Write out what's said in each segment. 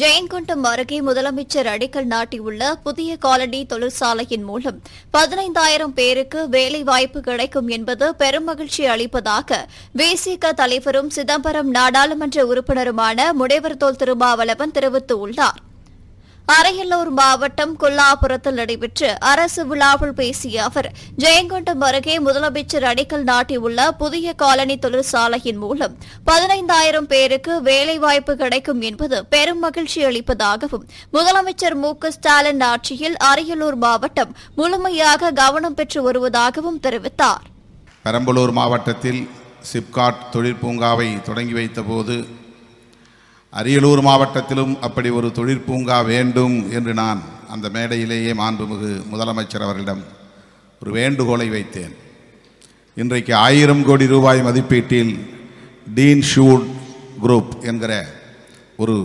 ஜெயங்கொண்டம் அருகே முதலமைச்சர் அடிக்கல் நாட்டியுள்ள புதிய காலனி தொழிற்சாலையின் மூலம் பதினைந்தாயிரம் பேருக்கு வேலைவாய்ப்பு கிடைக்கும் என்பது பெரும் மகிழ்ச்சி அளிப்பதாக விசிக தலைவரும் சிதம்பரம் நாடாளுமன்ற உறுப்பினருமான முனைவர்தோல் திருமாவளவன் தெரிவித்துள்ளார். அரியலூர் மாவட்டம் கொல்லாபுரத்தில் நடைபெற்ற அரசு விழாவில் பேசிய அவர் ஜெயங்கொண்டம் அருகே முதலமைச்சர் அடிக்கல் நாட்டியுள்ள புதிய காலனி தொழிற்சாலையின் மூலம் பதினைந்தாயிரம் பேருக்கு வேலைவாய்ப்பு கிடைக்கும் என்பது பெரும் மகிழ்ச்சி அளிப்பதாகவும் முதலமைச்சர் மு. ஸ்டாலின் ஆட்சியில் அரியலூர் மாவட்டம் முழுமையாக கவனம் பெற்று வருவதாகவும் தெரிவித்தார். பெரம்பலூர் மாவட்டத்தில் சிப்காட் தொழிற்பூங்காவை தொடங்கி வைத்தபோது அரியலூர் மாவட்டத்திலும் அப்படி ஒரு தொழிற்பூங்கா வேண்டும் என்று நான் அந்த மேடையிலேயே மாண்புமிகு முதலமைச்சர் அவர்களிடம் ஒரு வேண்டுகோளை வைத்தேன். இன்றைக்கு ஆயிரம் கோடி ரூபாய் மதிப்பீட்டில் டீன் ஷூட் குரூப் என்கிற ஒரு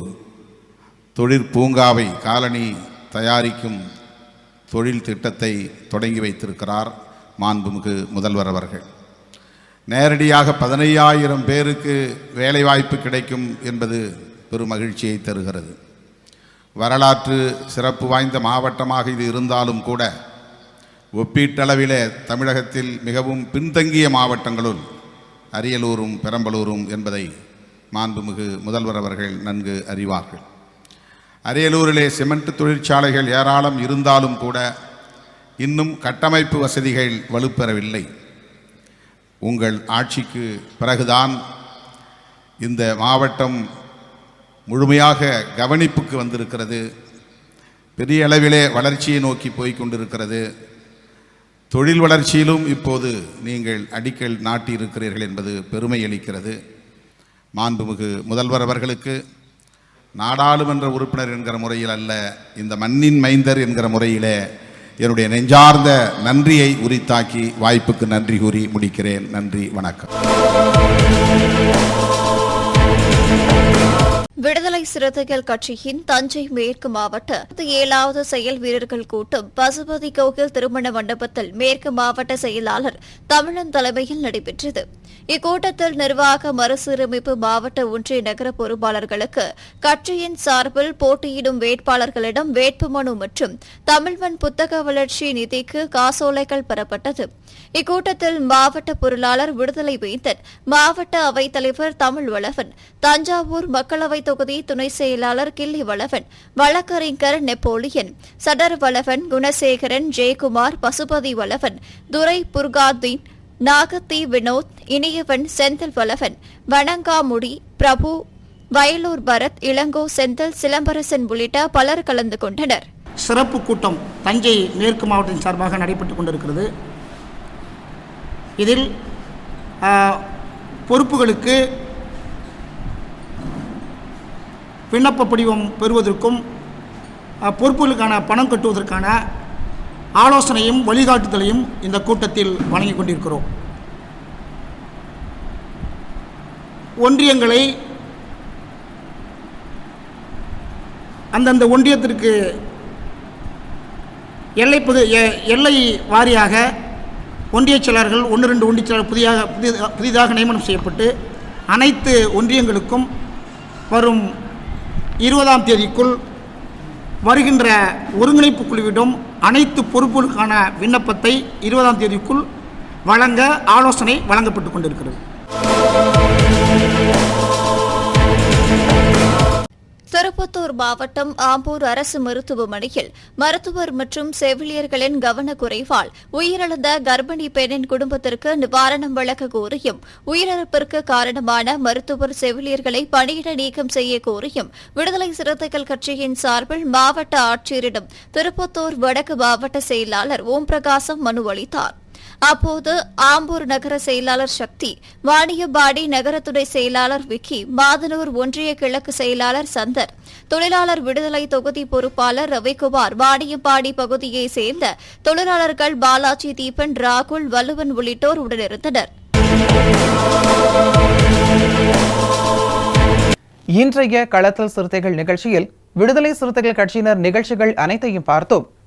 தொழிற்பூங்காவை காலனி தயாரிக்கும் தொழில் திட்டத்தை தொடங்கி வைத்திருக்கிறார் மாண்புமிகு முதல்வர் அவர்கள். நேரடியாக பதினையாயிரம் பேருக்கு வேலைவாய்ப்பு கிடைக்கும் என்பது பெரும் மகிழ்ச்சியை தருகிறது. வரலாற்று சிறப்பு வாய்ந்த மாவட்டமாக இது இருந்தாலும் கூட ஒப்பீட்டளவிலே தமிழகத்தில் மிகவும் பின்தங்கிய மாவட்டங்களுள் அரியலூரும் பெரம்பலூரும் என்பதை மாண்புமிகு முதல்வர் அவர்கள் நன்கு அறிவார்கள். அரியலூரிலே சிமெண்ட் தொழிற்சாலைகள் ஏராளம் இருந்தாலும் கூட இன்னும் கட்டமைப்பு வசதிகள் வலுப்பெறவில்லை. உங்கள் ஆட்சிக்கு பிறகுதான் இந்த மாவட்டம் முழுமையாக கவனிப்புக்கு வந்திருக்கிறது. பெரிய அளவிலே வளர்ச்சியை நோக்கி போய்கொண்டிருக்கிறது தொழில் வளர்ச்சியிலும் இப்போது நீங்கள் அடிக்கல் நாட்டியிருக்கிறீர்கள் என்பது பெருமை அளிக்கிறது. மாண்புமிகு முதல்வர் அவர்களுக்கு நாடாளுமன்ற உறுப்பினர் என்கிற முறையில் அல்ல இந்த மண்ணின் மைந்தர் என்கிற முறையிலே என்னுடைய நெஞ்சார்ந்த நன்றியை உரித்தாக்கி வாய்ப்புக்கு நன்றி கூறி முடிக்கிறேன். நன்றி வணக்கம். விடுதலை சிறுத்தைகள் கட்சியின் தஞ்சை மேற்கு மாவட்ட ஏழாவது செயல் வீரர்கள் கூட்டம் பசுபதி கோகில் திருமண மண்டபத்தில் மேற்கு மாவட்ட செயலாளர் தமிழன் தலைமையில் நடைபெற்றது. இக்கூட்டத்தில் நிர்வாக மறுசீரமைப்பு மாவட்ட ஒன்றிய நகர பொறுப்பாளர்களுக்கு கட்சியின் சார்பில் போட்டியிடும் வேட்பாளர்களிடம் வேட்புமனு மற்றும் தமிழ்வன் புத்தக வளர்ச்சி நிதிக்கு காசோலைகள் பெறப்பட்டது. இக்கூட்டத்தில் மாவட்ட பொருளாளர் விடுதலை வேந்தன் மாவட்ட அவைத்தலைவர் தமிழ் வளவன் தஞ்சாவூர் மக்களவைத் தொகுதி துணை செயலாளர் கில்லி வளவன் வழக்கறிஞர் நெப்போலியன் சடர் வளவன் குணசேகரன் ஜெயக்குமார் பசுபதி வளவன் துரை புர்காதீன் நாகத்தி வினோத் இனியவன் செந்தில் வளவன் வணங்காமுடி பிரபு வயலூர் பரத் இளங்கோ செந்தில் சிலம்பரசன் உள்ளிட்ட பலர் கலந்து கொண்டனர். சிறப்பு கூட்டம் தஞ்சை மேற்கு மாவட்டத்தின் சார்பாக நடைபெற்று கொண்டிருக்கிறது. இதில் பொறுப்புகளுக்கு விண்ணப்ப படிவம் பெறுவதற்கும் பொறுப்புகளுக்கான பணம் கட்டுவதற்கான ஆலோசனையும் வழிகாட்டுதலையும் இந்த கூட்டத்தில் வழங்கி கொண்டிருக்கிறோம். ஒன்றியங்களை அந்தந்த ஒன்றியத்திற்கு எல்லை புது எ- எல்லை வாரியாக ஒன்றியச் செயலர்கள் ஒன்று ரெண்டு ஒன்றிய செயலர் புதிதாக புதிதாக நியமனம் செய்யப்பட்டு அனைத்து ஒன்றியங்களுக்கும் வரும் இருபதாம் தேதிக்குள் வருகின்ற ஒருங்கிணைப்பு குழுவிடம் அனைத்து பொறுப்புகளுக்கான விண்ணப்பத்தை இருபதாம் தேதிக்குள் வழங்க ஆலோசனை வழங்கப்பட்டு கொண்டிருக்கிறது. மாவட்டம் ஆம்பூர் அரசு மருத்துவமனையில் மருத்துவர் மற்றும் செவிலியர்களின் கவனக்குறைவால் உயிரிழந்த கர்ப்பிணி பெண்ணின் குடும்பத்திற்கு நிவாரணம் வழங்க கோரியும் உயிரிழப்பிற்கு காரணமான மருத்துவர் செவிலியர்களை பணியிட நீக்கம் செய்ய கோரியும் விடுதலை சிறுத்தைகள் கட்சியின் சார்பில் மாவட்ட ஆட்சியரிடம் திருப்பத்தூர் வடக்கு மாவட்ட செயலாளர் ஓம் பிரகாசம் மனு அளித்தார். அப்போது ஆம்பூர் நகர செயலாளர் சக்தி வாணியம்பாடி நகரத்துறை செயலாளர் விக்கி மாதனூர் ஒன்றிய கிழக்கு செயலாளர் சந்தர் தொழிலாளர் விடுதலை தொகுதி பொறுப்பாளர் ரவிக்குமார் வாணியம்பாடி பகுதியைச் சேர்ந்த தொழிலாளர்கள் பாலாஜி தீபன் ராகுல் வல்லுவன் உள்ளிட்டோர் உடனிருந்தனர். இன்றைய களத்தல் சிறுத்தைகள் நிகழ்ச்சியில் விடுதலை சிறுத்தைகள் கட்சியினர் நிகழ்ச்சிகள் அனைத்தையும் பார்த்தோம்.